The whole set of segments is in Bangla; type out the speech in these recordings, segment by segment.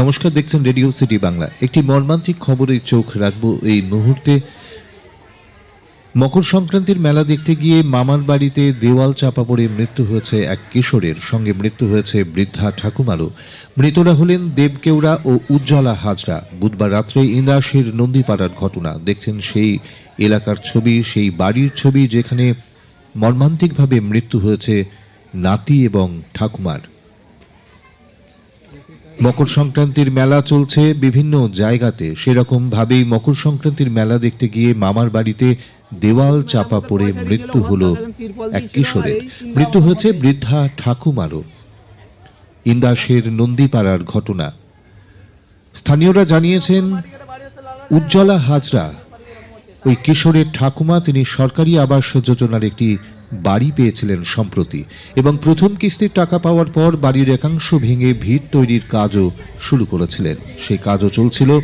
নমস্কার, দেখছেন রেডিও সিটি বাংলা। একটি মর্মান্তিক খবরে চোখ রাখব এই মুহূর্তে। মকর সংক্রান্তির মেলা দেখতে গিয়ে মামার বাড়িতে দেওয়াল চাপা পড়ে মৃত্যু হয়েছে এক কিশোরের। সঙ্গে মৃত্যু হয়েছে বৃদ্ধা ঠাকুমারও। মৃতরা হলেন দেবকেওড়া ও উজ্জ্বলা হাজরা। বুধবার রাত্রে ইন্দাসের নন্দীপাড়ার ঘটনা। দেখছেন সেই এলাকার ছবি, সেই বাড়ির ছবি যেখানে মর্মান্তিকভাবে মৃত্যু হয়েছে নাতি এবং ঠাকুমার। মকর সংক্রান্তির মেলা চলছে বিভিন্ন জায়গাতে। সেরকম ভাবেই মকর সংক্রান্তির মেলা দেখতে গিয়ে মামার বাড়িতে দেওয়াল চাপা পড়ে মৃত্যু হলো এক কিশোরের। মৃত্যু হয়েছে বৃদ্ধা ঠাকুমারও। ইন্দাসের নন্দীপাড়ার ঘটনা। স্থানীয়রা জানিয়েছেন, উজ্জ্বলা হাজরা, ওই কিশোরের ঠাকুমা, তিনি সরকারি আবাস যোজনার একটি বাড়ি পেয়েছিলেন সম্প্রতি এবং প্রথম কিস্তির টাকা পাওয়ার পর বাড়ির একাংশ ভেঙে ভিড় তৈরির কাজও শুরু করেছিলেন। সেই কাজও চলছিল।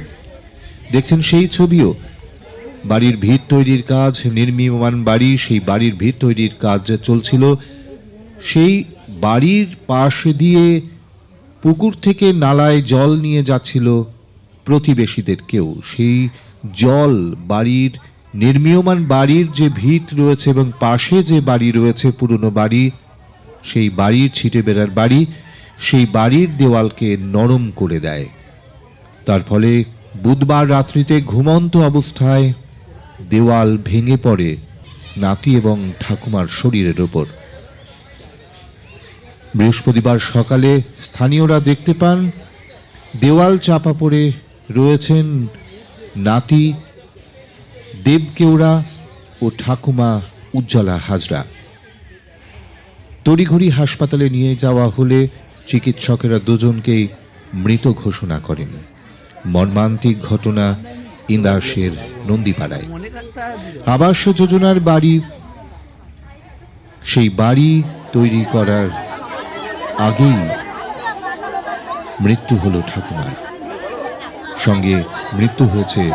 দেখছেন সেই ছবিও। বাড়ির ভিত তৈরির কাজ, নির্মীয়মান বাড়ি, সেই বাড়ির ভিত তৈরির কাজ চলছিল, সেই বাড়ির পাশ দিয়ে পুকুর থেকে নালায় জল নিয়ে যাচ্ছিল প্রতিবেশীদের কেউ। সেই জল বাড়ির নির্মীয়মান বাড়ির যে ভিত রয়েছে এবং পাশে যে বাড়ি রয়েছে, পুরনো বাড়ি, সেই বাড়ির ছিটে বেড়ার বাড়ি, সেই বাড়ির দেওয়ালকে নরম করে দেয়। তার ফলে বুধবার রাত্রিতে ঘুমন্ত অবস্থায় দেওয়াল ভেঙে পড়ে নাতি এবং ঠাকুমার শরীরের ওপর। বৃহস্পতিবার সকালে স্থানীয়রা দেখতে পান, দেওয়াল চাপা পড়ে রয়েছেন নাতি দেবকেওড়া ও ঠাকুমা উজ্জ্বলা হাজরা। তড়িঘড়ি হাসপাতালে নিয়ে যাওয়া হলে চিকিৎসকেরা দুজনকেই মৃত ঘোষণা করেন। মর্মান্তিক ঘটনা ইন্দাসের নন্দীপাড়ায়। আবাস যোজনার বাড়ি, সেই বাড়ি তৈরি করার আগেই মৃত্যু হলো ঠাকুমার। সঙ্গে মৃত্যু হয়েছে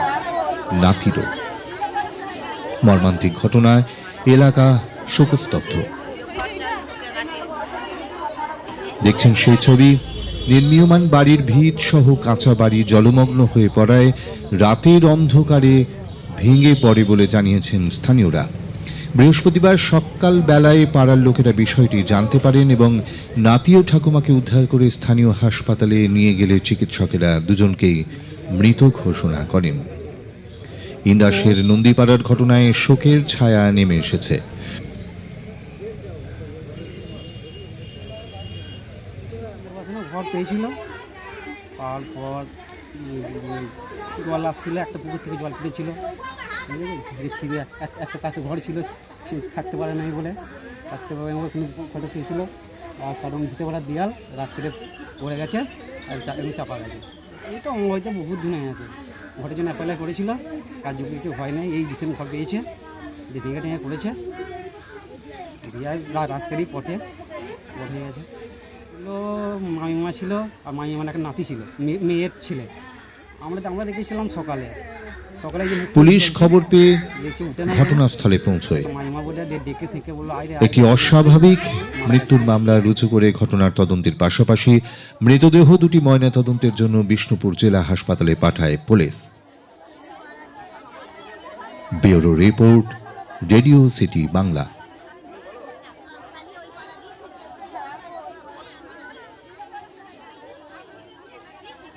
নাতিরও। মর্মান্তিক ঘটনায় এলাকা শোকস্তব্ধ। দেখছেন সেই ছবি। নির্মীয়মান বাড়ির ভিত সহ কাঁচা বাড়ি জলমগ্ন হয়ে পড়ায় রাতের অন্ধকারে ভেঙে পড়ে বলে জানিয়েছেন স্থানীয়রা। বৃহস্পতিবার সকাল বেলায় পাড়ার লোকেরা বিষয়টি জানতে পারেন এবং নাতি ও ঠাকুমাকে উদ্ধার করে স্থানীয় হাসপাতালে নিয়ে গেলে চিকিৎসকেরা দুজনকেই মৃত ঘোষণা করেন। ইন্দাসের নন্দীপাড়ার ঘটনায় শোকের ছায়া নেমে এসেছে। ঘর জল আসছিল, একটা পুকুর থেকে জল পেয়েছিল ছিঁড়ে একটা কাছে ঘর ছিল থাকতে পারে নাই বলে। থাকতে পারে কোনো কথা ছিল আর কারণ পারার দিয়াল রাত্রে পড়ে গেছে আর চাপা গেছে। তো হয়তো বহুত দিন আছে ঘরের জন্য অ্যাপ্লাই করেছিল কাজ কিছু হয় নাই, এই বিশেষ ঘর পেয়েছে দীপিকা টেঙে করেছে। দিয়ে রাত্রেই পথে, পথ গেছে। ছিল মামিমা ছিল, আর মামিমার একটা নাতি ছিল মেয়ে- মেয়ের ছেলে। আমরা আমরা দেখেছিলাম সকালে পুলিশ খবর পেয়ে ঘটনাস্থলে পৌঁছয়। একটি অস্বাভাবিক মৃত্যুর মামলা রুজু করে ঘটনার তদন্তের পাশাপাশি মৃতদেহ দুটি ময়না তদন্তের জন্য বিষ্ণুপুর জেলা হাসপাতালে পাঠায় police. Bureau report radio city Bangla.